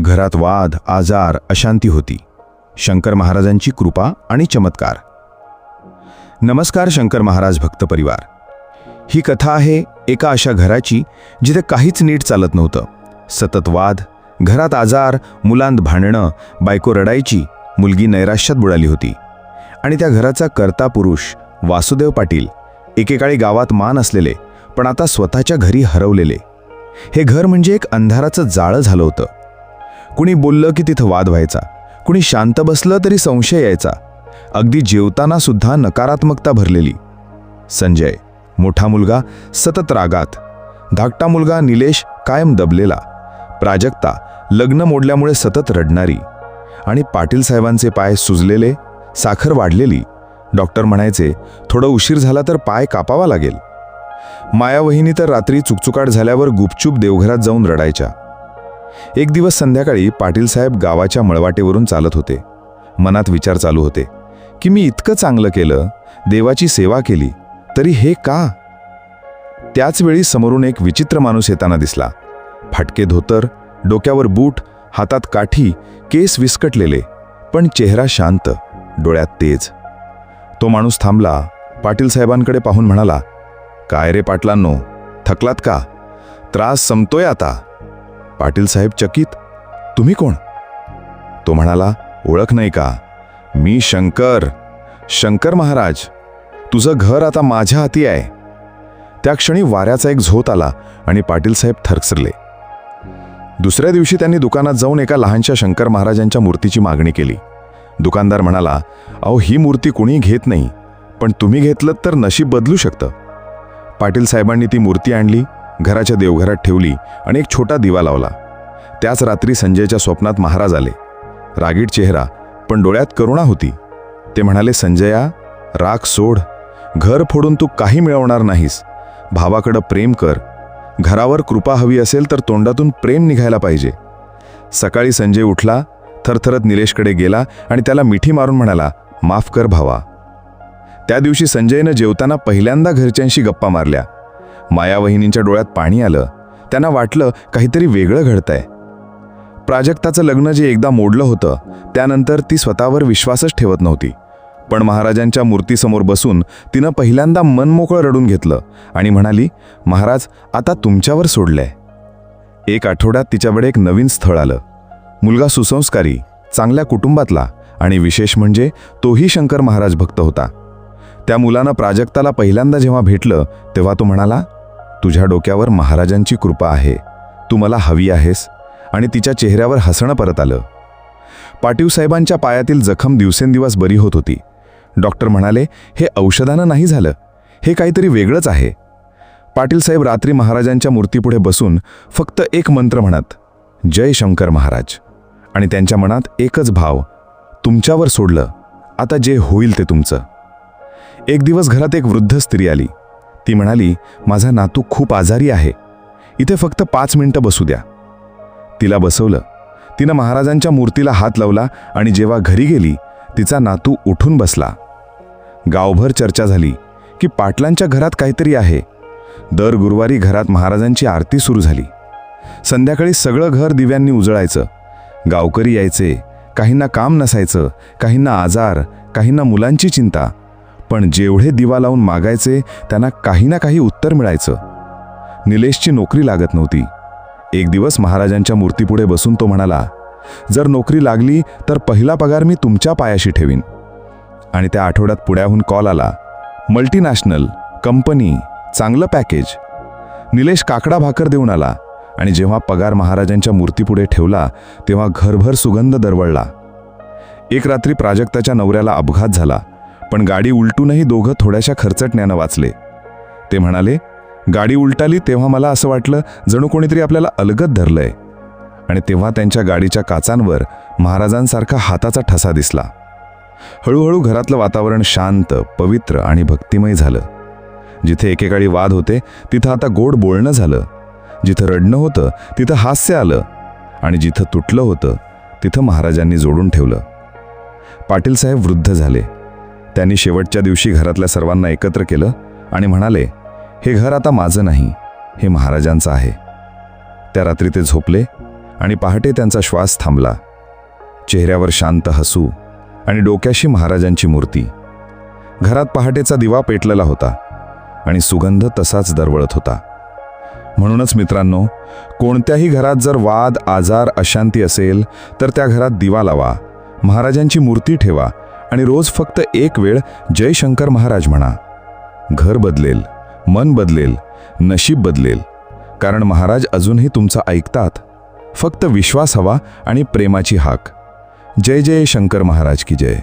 घरात वाद आजार अशांती होती. शंकर महाराजांची कृपा आणि चमत्कार. नमस्कार शंकर महाराज भक्त परिवार. ही कथा आहे एका अशा घराची जिथे काहीच नीट चालत नव्हतं. सतत वाद घरात आजार मुलांत भांडणं बायको रडायची मुलगी नैराश्यात बुडाली होती. आणि त्या घराचा कर्ता पुरुष वासुदेव पाटील एकेकाळी गावात मान असलेले पण आता स्वतःच्या घरी हरवलेले. हे घर म्हणजे एक अंधाराचं जाळं झालं होतं. कुणी बोललं की तिथं वाद व्हायचा. कुणी शांत बसलं तरी संशय यायचा. अगदी जेवताना सुद्धा नकारात्मकता भरलेली. संजय मोठा मुलगा सतत रागात. धाकटा मुलगा निलेश कायम दबलेला. प्राजक्ता लग्न मोडल्यामुळे सतत रडणारी. आणि पाटील साहेबांचे पाय सुजलेले साखर वाढलेली. डॉक्टर म्हणायचे थोडं उशीर झाला तर पाय कापावा लागेल. मायावहिनी तर रात्री चुकचुकाट झाल्यावर गुपचूप देवघरात जाऊन रडायच्या. एक दिवस संध्याकाळी पाटील साहेब गावाच्या मळवाटेवरून चालत होते. मनात विचार चालू होते. की मी इतकं चांगलं केलं देवाची सेवा केली तरी हे का? त्याच वेळी समोरून एक विचित्र माणूस येताना दिसला. फाटके धोतर डोक्यावर बूट हातात काठी केस विस्कटलेले पण चेहरा शांत डोळ्यात तेज. तो माणूस थांबला पाटील साहेबांकडे पाहून म्हणाला काय रे पाटलांनो थकलात का? त्रास संपतोय आता. पाटील साहेब चकित तुम्ही कोण? तो म्हणाला ओळख नाही का? मी शंकर शंकर महाराज. तुझं घर आता माझ्या हाती आहे. त्या क्षणी वाऱ्याचा एक झोत आला आणि पाटीलसाहेब थरसरले. दुसऱ्या दिवशी त्यांनी दुकानात जाऊन एका लहानशा शंकर महाराजांच्या मूर्तीची मागणी केली. दुकानदार म्हणाला अहो ही मूर्ती कुणी घेत नाही पण तुम्ही घेतलं तर नशीब बदलू शकतं. पाटील साहेबांनी ती मूर्ती आणली घराच्या देवघरात ठेवली आणि एक छोटा दिवा लावला. त्याच रात्री संजयच्या स्वप्नात महाराज आले. रागीट चेहरा पण डोळ्यात करुणा होती. ते म्हणाले संजया राग सोड. घर फोडून तू काही मिळवणार नाहीस. भावाकडं प्रेम कर. घरावर कृपा हवी असेल तर तोंडातून प्रेम निघायला पाहिजे. सकाळी संजय उठला थरथरत निलेशकडे गेला आणि त्याला मिठी मारून म्हणाला माफ कर भावा. त्या दिवशी संजयनं जेवताना पहिल्यांदा घरच्यांशी गप्पा मारल्या. मायावहिनींच्या डोळ्यात पाणी आलं. त्यांना वाटलं काहीतरी वेगळं घडतंय. प्राजक्ताचं लग्न जे एकदा मोडलं होतं त्यानंतर ती स्वतःवर विश्वासच ठेवत नव्हती. पण महाराजांच्या मूर्तीसमोर बसून तिनं पहिल्यांदा मनमोकळं रडून घेतलं आणि म्हणाली महाराज आता तुमच्यावर सोडलंय. एक आठवड्यात तिच्याकडे एक नवीन स्थळ आलं. मुलगा सुसंस्कारी चांगल्या कुटुंबातला आणि विशेष म्हणजे तोही शंकर महाराज भक्त होता. त्या मुलानं प्राजक्ताला पहिल्यांदा जेव्हा भेटलं तेव्हा तो म्हणाला तुझ्या डोक्यावर महाराजांची कृपा आहे. तू मला हवी आहेस आणि तिच्या चेहऱ्यावर हसणं परत आलं. पाटीवसाहेबांच्या पायातील जखम दिवसेंदिवस बरी होत होती. डॉक्टर म्हणाले हे औषधानं नाही झालं. हे काहीतरी वेगळंच आहे. पाटील साहेब रात्री महाराजांच्या मूर्तीपुढे बसून फक्त एक मंत्र म्हणत जय शंकर महाराज. आणि त्यांच्या मनात एकच भाव तुमच्यावर सोडलं. आता जे होईल ते तुमचं. एक दिवस घरात एक वृद्ध स्त्री आली. ती म्हणाली माझा नातू खूप आजारी आहे. इथे फक्त पाच मिनिटं बसू द्या. तिला बसवलं. तिनं महाराजांच्या मूर्तीला हात लावला आणि जेव्हा घरी गेली तिचा नातू उठून बसला. गावभर चर्चा झाली की पाटलांच्या घरात काहीतरी आहे. दर गुरुवारी घरात महाराजांची आरती सुरू झाली. संध्याकाळी सगळं घर दिव्यांनी उजळायचं. गावकरी यायचे. काहींना काम नसायचं. काहींना आजार. काहींना मुलांची चिंता. पण जेवढे दिवा लावून मागायचे त्यांना काही ना काही उत्तर मिळायचं. निलेशची नोकरी लागत नव्हती. एक दिवस महाराजांच्या मूर्तीपुढे बसून तो म्हणाला जर नोकरी लागली तर पहिला पगार मी तुमच्या पायाशी ठेवीन. आणि त्या आठवड्यात पुण्याहून कॉल आला मल्टीनॅशनल कंपनी चांगलं पॅकेज. निलेश काकडा भाकर देऊन आला आणि जेव्हा पगार महाराजांच्या मूर्तीपुढे ठेवला तेव्हा घरभर सुगंध दरवळला. एक रात्री प्राजक्ताच्या नवऱ्याला अपघात झाला. पण गाडी उलटूनही दोघं थोड्याशा खर्चटण्यानं वाचले. ते म्हणाले गाडी उलटाली तेव्हा मला असं वाटलं जणू कोणीतरी आपल्याला अलगत धरलंय. आणि तेव्हा त्यांच्या गाडीच्या काचांवर महाराजांसारखा हाताचा ठसा दिसला. हळूहळू घरातलं वातावरण शांत पवित्र आणि भक्तिमय झालं. जिथे एकेकाळी वाद होते तिथं आता गोड बोलणं झालं. जिथं रडणं होतं तिथं हास्य आलं. आणि जिथं तुटलं होतं तिथं महाराजांनी जोडून ठेवलं. पाटीलसाहेब वृद्ध झाले. त्यांनी शेवटच्या दिवशी घरातल्या सर्वांना एकत्र केलं आणि म्हणाले हे घर आता माझं नाही हे महाराजांचं आहे. त्या रात्री ते झोपले आणि पहाटे त्यांचा श्वास थांबला. चेहऱ्यावर शांत हसू आणि डोक्याशी महाराजांची मूर्ती. घरात पहाटेचा दिवा पेटलेला होता आणि सुगंध तसाच दरवळत होता. म्हणूनच मित्रांनो कोणत्याही घरात जर वाद आजार अशांती असेल तर त्या घरात दिवा लावा महाराजांची मूर्ती ठेवा आणि रोज फक्त एक वेळ जय शंकर महाराज म्हणा. घर बदलेल मन बदलेल नशीब बदलेल. कारण महाराज अजूनही तुमचं ऐकतात. फक्त विश्वास हवा आणि प्रेमाची हाक. जय जय शंकर महाराज की जय.